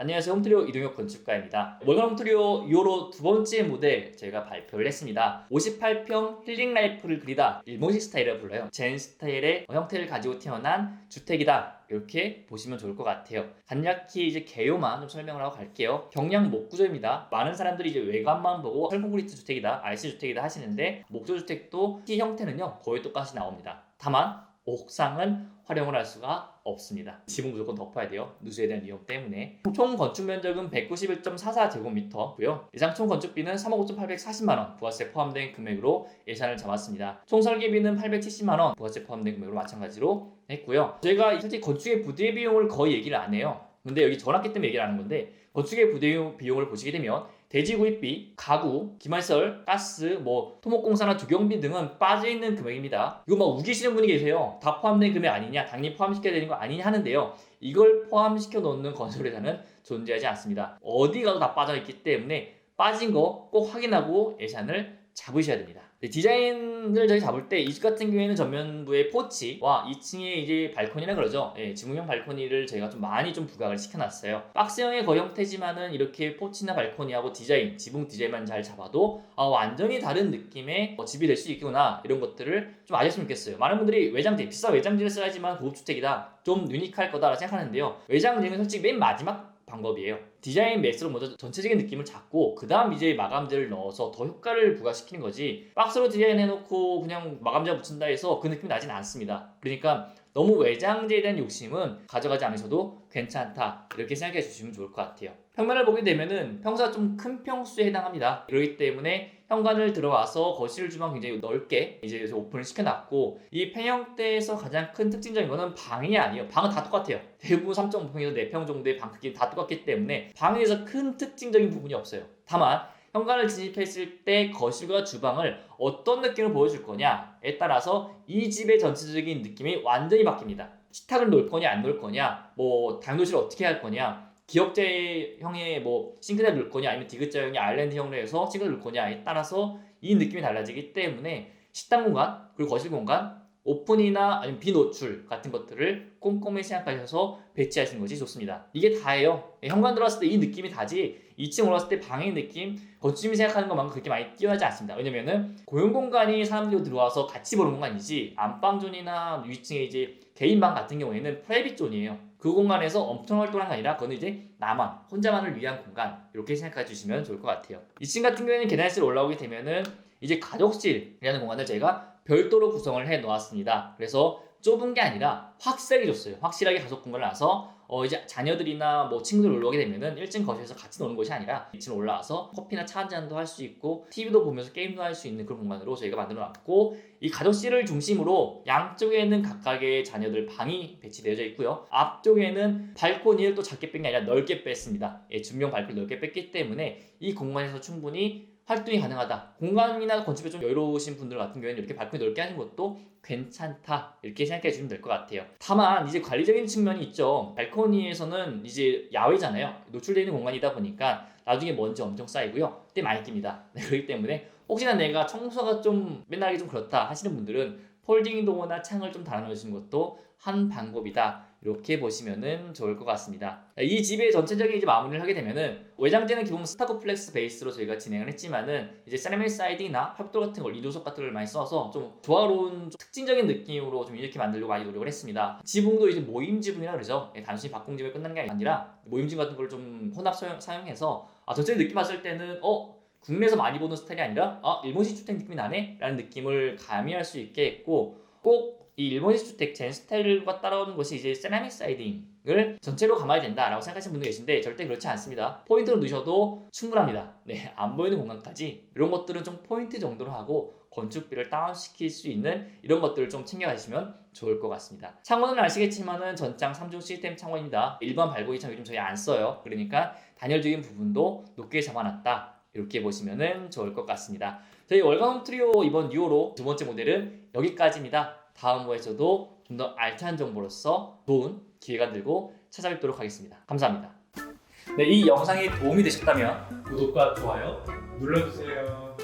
안녕하세요. 홈트리오 이동혁 건축가입니다. 월간 홈트리오 2호로 두 번째 모델 제가 발표를 했습니다. 58평 힐링 라이프를 그리다 일본식 스타일을 불러요. 젠 스타일의 형태를 가지고 태어난 주택이다. 이렇게 보시면 좋을 것 같아요. 간략히 이제 개요만 좀 설명을 하고 갈게요. 경량 목구조입니다. 많은 사람들이 이제 외관만 보고 철콘크리트 주택이다, RC 주택이다 하시는데 목조 주택도 키 형태는요 거의 똑같이 나옵니다. 다만 옥상은 활용을 할 수가 없습니다. 집은 무조건 덮어야 돼요. 누수에 대한 위험 때문에. 총 건축 면적은 191.44제곱미터고요. 예상 총 건축비는 3억 5,840만 원 부가세 포함된 금액으로 예산을 잡았습니다. 총 설계비는 870만 원 부가세 포함된 금액으로 마찬가지로 했고요. 제가 솔직히 건축의 부대 비용을 거의 얘기를 안 해요. 근데 여기 전학기 때문에 얘기를 하는 건데 건축의 부대 비용을 보시게 되면 대지 구입비, 가구, 기말설, 가스, 뭐 토목공사나 조경비 등은 빠져 있는 금액입니다. 이거 막 우기시는 분이 계세요. 다 포함된 금액 아니냐, 당연히 포함시켜야 되는 거 아니냐 하는데요. 이걸 포함시켜 놓는 건설회사는 존재하지 않습니다. 어디 가도 다 빠져 있기 때문에 빠진 거 꼭 확인하고 예산을 잡으셔야 됩니다. 네, 디자인을 저희 잡을 때 이 집 같은 경우에는 전면부의 포치와 2층에 이제 발코니라 그러죠. 예, 지붕형 발코니를 저희가 좀 많이 좀 부각을 시켜놨어요. 박스형의 거의 형태지만은 이렇게 포치나 발코니하고 디자인, 지붕 디자인만 잘 잡아도 아, 완전히 다른 느낌의 어, 집이 될 수 있구나 이런 것들을 좀 아셨으면 좋겠어요. 많은 분들이 외장재, 비싼 외장재를 써야지만 고급주택이다, 좀 유니크할 거다라고 생각하는데요. 외장재는 솔직히 맨 마지막 방법이에요. 디자인 매스로 먼저 전체적인 느낌을 잡고 그 다음 이제 마감재를 넣어서 더 효과를 부과시키는 거지 박스로 디자인해놓고 그냥 마감재 붙인다 해서 그 느낌이 나진 않습니다. 그러니까 너무 외장재에 대한 욕심은 가져가지 않으셔도 괜찮다 이렇게 생각해 주시면 좋을 것 같아요. 평면을 보게 되면은 평수가 좀큰 평수에 해당합니다. 그렇기 때문에 현관을 들어와서 거실 주방 굉장히 넓게 이제 오픈을 시켜놨고 이 펜형대에서 가장 큰 특징적인 거는 방이 아니에요. 방은 다 똑같아요. 대부분 3.5평에서 4평 정도의 방 크기 다 똑같기 때문에 방에서 큰 특징적인 부분이 없어요. 다만 현관을 진입했을 때 거실과 주방을 어떤 느낌을 보여줄 거냐에 따라서 이 집의 전체적인 느낌이 완전히 바뀝니다. 식탁을 놓을 거냐 안 놓을 거냐, 뭐 당도실을 어떻게 할 거냐, 기역자형의 뭐 싱크대를 놓을 거냐 아니면 디귿자형의 아일랜드형으로 해서 싱크대를 놓을 거냐에 따라서 이 느낌이 달라지기 때문에 식당 공간 그리고 거실 공간 오픈이나 아니면 비노출 같은 것들을 꼼꼼히 생각하셔서 배치하시는 것이 좋습니다. 이게 다예요. 예, 현관 들어왔을 때 이 느낌이 다지 2층 올라왔을 때 방의 느낌 건축님이 생각하는 것만큼 그렇게 많이 뛰어나지 않습니다. 왜냐면은 고용 공간이 사람들이 들어와서 같이 보는 공간이지 안방존이나 위층에 이제 개인 방 같은 경우에는 프라이빗 존이에요. 그 공간에서 엄청 활동하는 게 아니라 그거는 이제 나만 혼자만을 위한 공간 이렇게 생각해 주시면 좋을 것 같아요. 2층 같은 경우에는 계단실 올라오게 되면은 이제 가족실이라는 공간을 저희가 별도로 구성을 해 놓았습니다. 그래서 좁은 게 아니라 확실하게 줬어요. 확실하게 가족 공간을 놔서 어 이제 자녀들이나 뭐 친구들 놀러 오게 되면은 1층 거실에서 같이 노는 것이 아니라 2층 올라와서 커피나 차 한 잔도 할 수 있고 TV도 보면서 게임도 할 수 있는 그런 공간으로 저희가 만들어 놨고 이 가족실을 중심으로 양쪽에는 각각의 자녀들 방이 배치되어져 있고요. 앞쪽에는 발코니를 또 작게 뺀 게 아니라 넓게 뺐습니다. 예, 준명 발코니 넓게 뺐기 때문에 이 공간에서 충분히 활동이 가능하다. 공간이나 건축에 좀 여유로우신 분들 같은 경우에는 이렇게 발코니 넓게 하는 것도 괜찮다. 이렇게 생각해 주시면 될 것 같아요. 다만 이제 관리적인 측면이 있죠. 발코니에서는 이제 야외잖아요. 노출되어 있는 공간이다 보니까 나중에 먼지 엄청 쌓이고요. 때 많이 낍니다. 네, 그렇기 때문에 혹시나 내가 청소가 좀 맨날 좀 그렇다 하시는 분들은 폴딩 도어나 창을 좀 달아놓으시는 것도 한 방법이다. 이렇게 보시면은 좋을 것 같습니다. 이 집의 전체적인 이제 마무리를 하게 되면은 외장재는 기본 스타코플렉스 베이스로 저희가 진행을 했지만은 이제 세라믹 사이딩이나 팝돌 같은 걸 이도석 같은 걸 많이 써서 좀 조화로운 좀 특징적인 느낌으로 좀 이렇게 만들려고 많이 노력을 했습니다. 지붕도 이제 모임 지붕이라 그러죠. 예, 단순히 박공지붕에 끝나는 게 아니라 모임 지붕 같은 걸 좀 혼합 사용, 사용해서 아, 전체적인 느낌 봤을 때는 어 국내에서 많이 보는 스타일이 아니라 아 일본식 주택 느낌이 나네 라는 느낌을 가미할 수 있게 했고 꼭 이 일본식 주택 젠 스타일과 따라오는 것이 이제 세라믹 사이딩을 전체로 감아야 된다라고 생각하시는 분들 계신데 절대 그렇지 않습니다. 포인트로 넣으셔도 충분합니다. 네, 안 보이는 공간까지 이런 것들은 좀 포인트 정도로 하고 건축비를 다운시킬 수 있는 이런 것들을 좀 챙겨가시면 좋을 것 같습니다. 창호는 아시겠지만은 전장 3중 시스템 창호입니다. 일반 발고기 창 요즘 저희 안 써요. 그러니까 단열적인 부분도 높게 잡아놨다. 이렇게 보시면 좋을 것 같습니다. 저희 월간 트리오 이번 6호로 두 번째 모델은 여기까지입니다. 다음 호에서도 좀 더 알찬 정보로서 좋은 기회가 들고 찾아뵙도록 하겠습니다. 감사합니다. 네, 이 영상이 도움이 되셨다면 구독과 좋아요 눌러주세요.